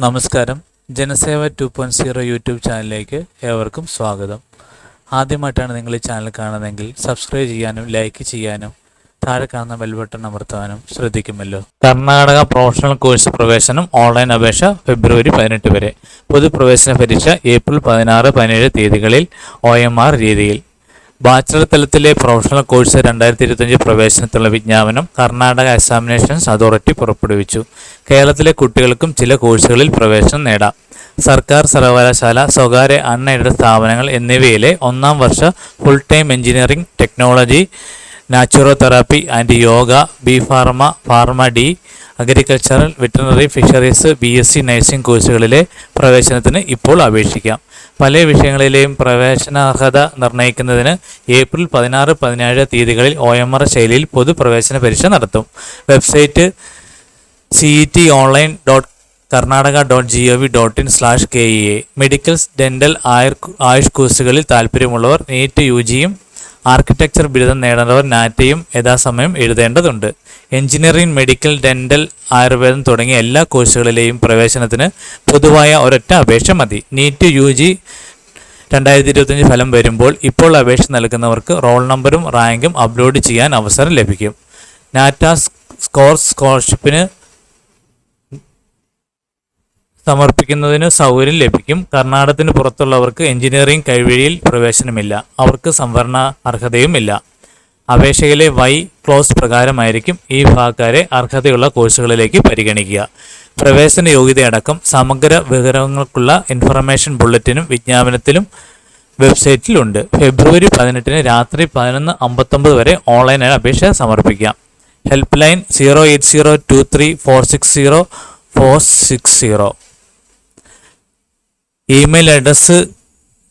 നമസ്കാരം. Janaseva two point zero YouTube ചാനലിലേക്ക് ഏവർക്കും സ്വാഗതം. ആദ്യമായിട്ടാണ് നിങ്ങൾ ഈ ചാനൽ കാണുന്നതെങ്കിൽ സബ്സ്ക്രൈബ് ചെയ്യാനും ലൈക്ക് ചെയ്യാനും താഴെ കാണുന്ന ബെൽ ബട്ടൺ അമർത്താനും ശ്രദ്ധിക്കുമല്ലോ. കർണാടക പ്രൊഫഷണൽ കോഴ്സ് പ്രവേശനം ഓൺലൈൻ അപേക്ഷ ഫെബ്രുവരി പതിനെട്ട് വരെ. പൊതുപ്രവേശന പരീക്ഷ ഏപ്രിൽ പതിനാറ് പതിനേഴ് തീയതികളിൽ ഒ രീതിയിൽ. ബാച്ചിലർ തലത്തിലെ പ്രൊഫഷണൽ കോഴ്സ് രണ്ടായിരത്തി ഇരുപത്തഞ്ച് പ്രവേശനത്തിനുള്ള വിജ്ഞാപനം കർണാടക എക്സാമിനേഷൻസ് അതോറിറ്റി പുറപ്പെടുവിച്ചു. കേരളത്തിലെ കുട്ടികൾക്കും ചില കോഴ്സുകളിൽ പ്രവേശനം നേടാം. സർക്കാർ സർവകലാശാല സ്വകാര്യ അൺഎയ്ഡഡ് സ്ഥാപനങ്ങൾ എന്നിവയിലെ ഒന്നാം വർഷ full time engineering technology naturotherapy and yoga B pharma pharma D agricultural veterinary fisheries B S C nursing കോഴ്സുകളിലെ പ്രവേശനത്തിന് ഇപ്പോൾ അപേക്ഷിക്കാം. പല വിഷയങ്ങളിലെയും പ്രവേശനാർഹത നിർണയിക്കുന്നതിന് ഏപ്രിൽ പതിനാറ് പതിനേഴ് തീയതികളിൽ ഒ എം ആർ ശൈലിയിൽ പൊതുപ്രവേശന പരീക്ഷ നടത്തും. Website C E T online dot Karnataka dot G O V dot in slash K E A. Medicals dental Ayur AYUSH കോഴ്സുകളിൽ താല്പര്യമുള്ളവർ നീറ്റ് യു ജിയും ആർക്കിടെക്ചർ ബിരുദം നേടുന്നവർ നാറ്റയും യഥാസമയം എഴുതേണ്ടതുണ്ട്. എഞ്ചിനീയറിംഗ് മെഡിക്കൽ ഡെന്റൽ ആയുർവേദം തുടങ്ങിയ എല്ലാ കോഴ്സുകളിലെയും പ്രവേശനത്തിന് പൊതുവായ ഒരൊറ്റ അപേക്ഷ മതി. നീറ്റ് യു ജി രണ്ടായിരത്തി ഇരുപത്തഞ്ച് ഫലം വരുമ്പോൾ ഇപ്പോൾ അപേക്ഷ നൽകുന്നവർക്ക് റോൾ നമ്പറും റാങ്കും അപ്ലോഡ് ചെയ്യാൻ അവസരം ലഭിക്കും. നാറ്റ സ്കോർ സ്കോളർഷിപ്പിന് സമർപ്പിക്കുന്നതിന് സൗകര്യം ലഭിക്കും. കർണാടകത്തിന് പുറത്തുള്ളവർക്ക് എഞ്ചിനീയറിംഗ് കൈവഴിയിൽ പ്രവേശനമില്ല. അവർക്ക് സംവരണ അർഹതയുമില്ല. അപേക്ഷയിലെ വൈ ക്ലോസ് പ്രകാരമായിരിക്കും ഈ വിഭാഗക്കാരെ അർഹതയുള്ള കോഴ്സുകളിലേക്ക് പരിഗണിക്കുക. പ്രവേശന യോഗ്യതയടക്കം സമഗ്ര വിവരങ്ങൾക്കുള്ള ഇൻഫർമേഷൻ ബുള്ളറ്റിനും വിജ്ഞാപനത്തിലും വെബ്സൈറ്റിലുണ്ട്. ഫെബ്രുവരി പതിനെട്ടിന് രാത്രി പതിനൊന്ന് അമ്പത്തൊമ്പത് വരെ ഓൺലൈനായി അപേക്ഷ സമർപ്പിക്കാം. Help line zero eight zero two three four six zero four six zero. Email address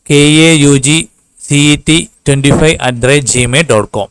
K A U G C E T twenty five at the rate Gmail dot com